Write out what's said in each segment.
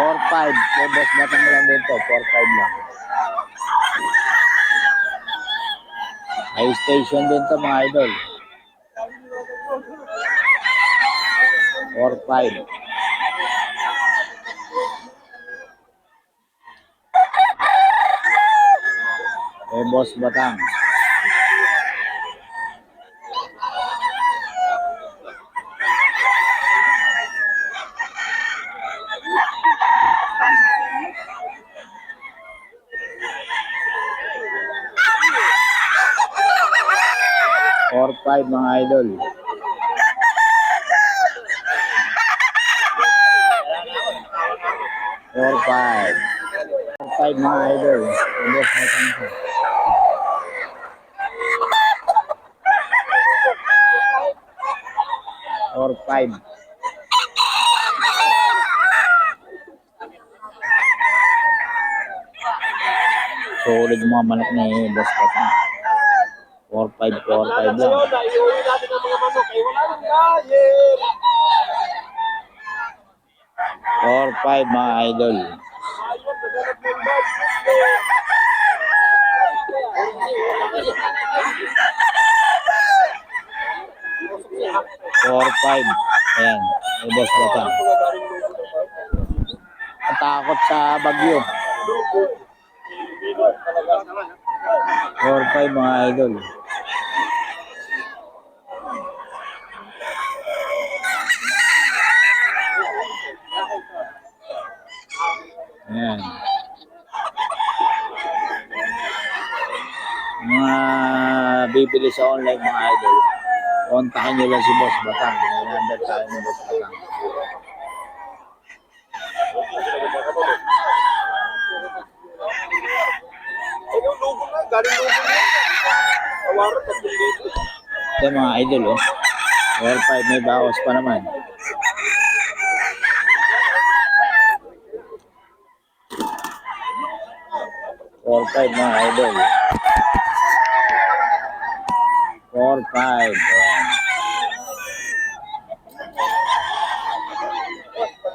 4-5. Kay Boss Batang lang din to. 4-5 lang. High station din to mga idol. 4-5. Kay Boss Batang. Four five mga idol. Four five. Four five mga idol. Ubos na tanto. Four five. Solid mga manok ni Boss Patang. 4-5, 4-5 lang. Naiuwi natin ang mga manok. Eh, wala nang layer. 4-5 mga idol. Four, five. Ayan. May boss bata. Ang takot sa bagyo. Four, five mga idol. Ayan. Mga bibili sa online mga idol. Kontakin nyo lang si Boss Batang. Number tayo ni Boss Batang. Ito mga idol oh. 4-5 may bawas pa naman. Four five mga idol. Four five. Ayan.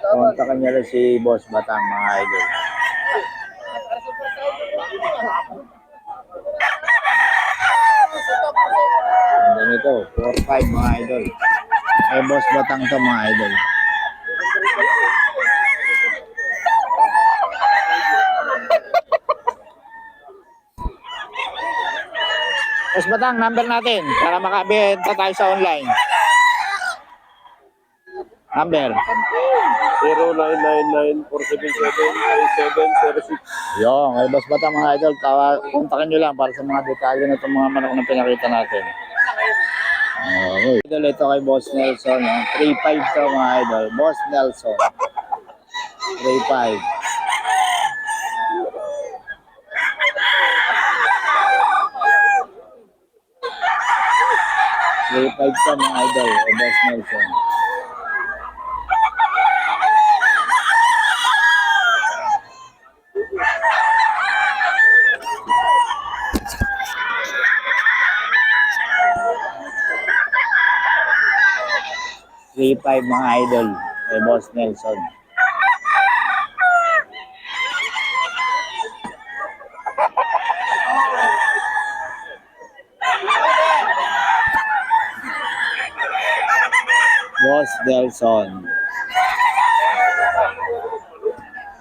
Kontakin niyo lang si Boss Batang mga idol. Ganito, 4-5 mga idol. Ay, boss batang to mga idol. Boss batang, number natin para makabenta tayo sa online. Number. 0999-477-3706. Yung, ay boss batang mga idol, tawa, kontakin nyo lang para sa mga detalye na itong mga manok na pinakita natin. Okay. Idol, ito kay Boss Nelson. Yung 3-5 to mga idol. Boss Nelson. 3-5. Three five to mga idol. Kay Boss Nelson. Three five mga idol. Kay Boss Nelson. Boss Nelson.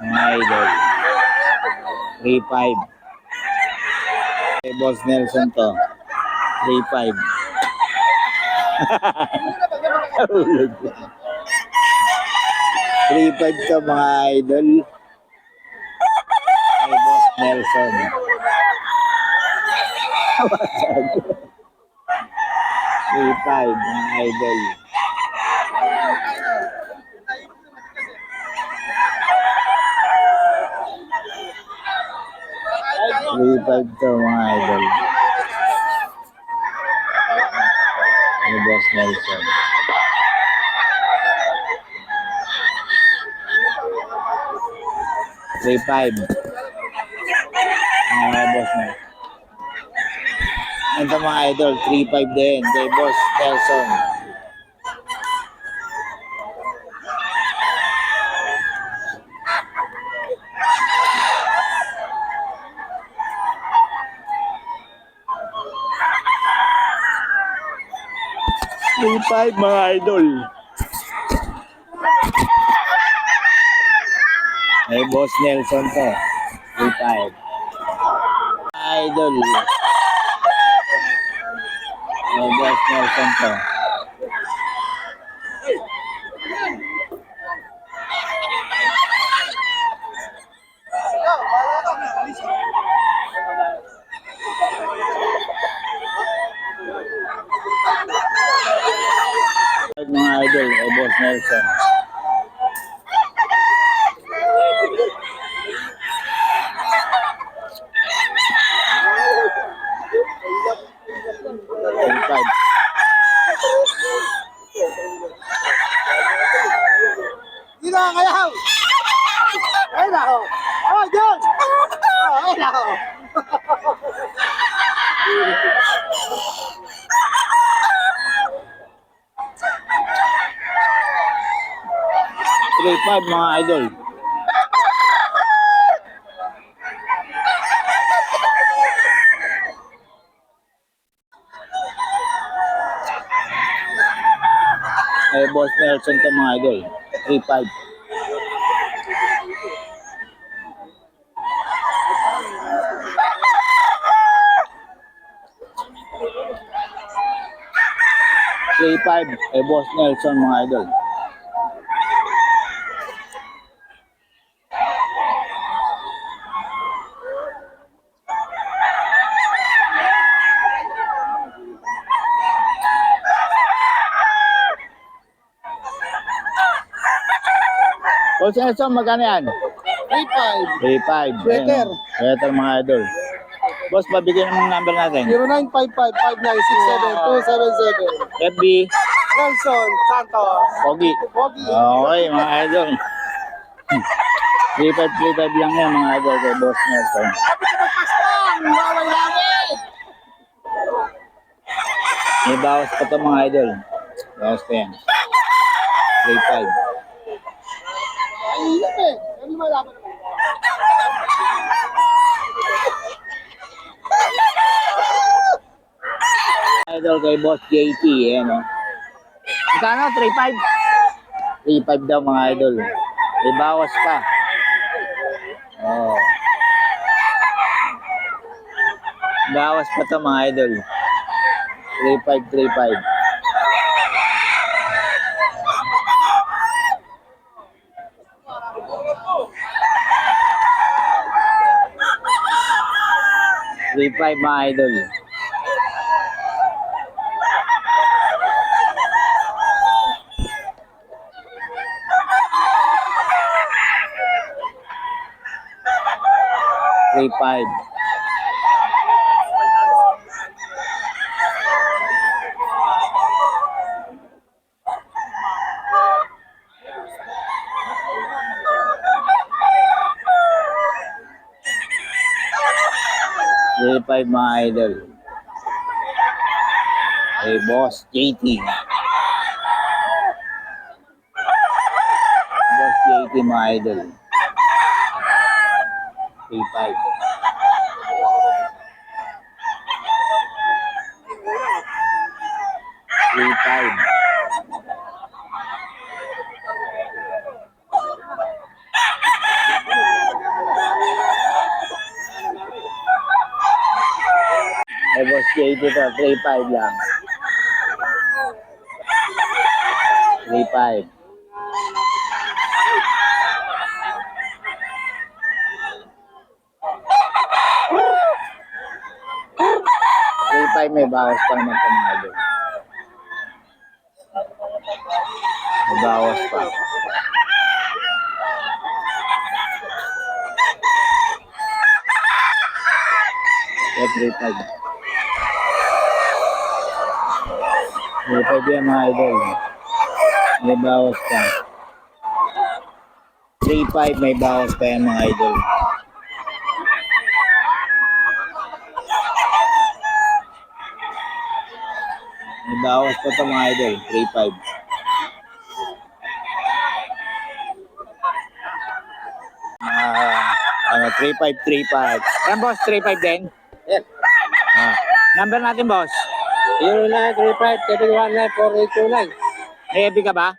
Mga idol. 3-5. Kay Boss Nelson to. 3-5. Hulog. 3-5 to mga idol. Kay Boss Nelson. 3-5 mga idol. Three five to mga idol. Ni Boss Nelson. Three five. Mga boss na. Ito mga idol, 3-5 din kay Boss Nelson. 3.5 mga idol. May boss Nelson to. 3.5. Idol. May boss Nelson to. Mga idol, may boss 3-5 mga idol. Ay, boss Nelson to mga idol. 3-5. Three five, eh, boss Nelson mga idol. Boss Nelson, magkano yan? 3-5. 3-5. Sweater. Sweater mga idol. Boss, pabigyan ng number natin. 0955-596-777. FB, Nelson Santos. Pogi. Pogi. Okay, mga idol. 3-5, 3-5 lang yan mga idol kay Boss Nelson. Kapit na magpastan! Waway langit! May bawas pa to mga idol. Bawas pa yan. 3-5. Ay, hilap eh. Ano malaman naman? Idol kay Boss JT, eh, no? Magkano? 3-5? 3-5 daw mga idol. May bawas pa. Oh. Bawas pa to mga idol. 3-5, 3-5. Three five mga idol. Three. 25 mga idol. Hey, Boss JT. Boss JT mga idol. 35. Hey boss JT to, three five lang. Three five. Three five may bawas pa naman pa mga idol. May bawas pa. Yeah, three Three five yan mga idol. May bawas pa. Three five may bawas pa yan mga idol. May bawas pa to mga idol. 3-5. Ah, ano, 3-5, 3-5. Yan boss, 3-5 din? Yan. Ah. Number natin boss. 0935-719-4829. May FB ka ba?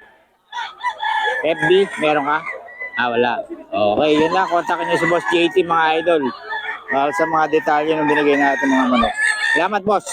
FB? Meron ka? Ah, wala. Okay, yun lang. Kontakin niyo si Boss JT mga idol. Para sa mga detalye ng binigay natin mga manok. Salamat, boss.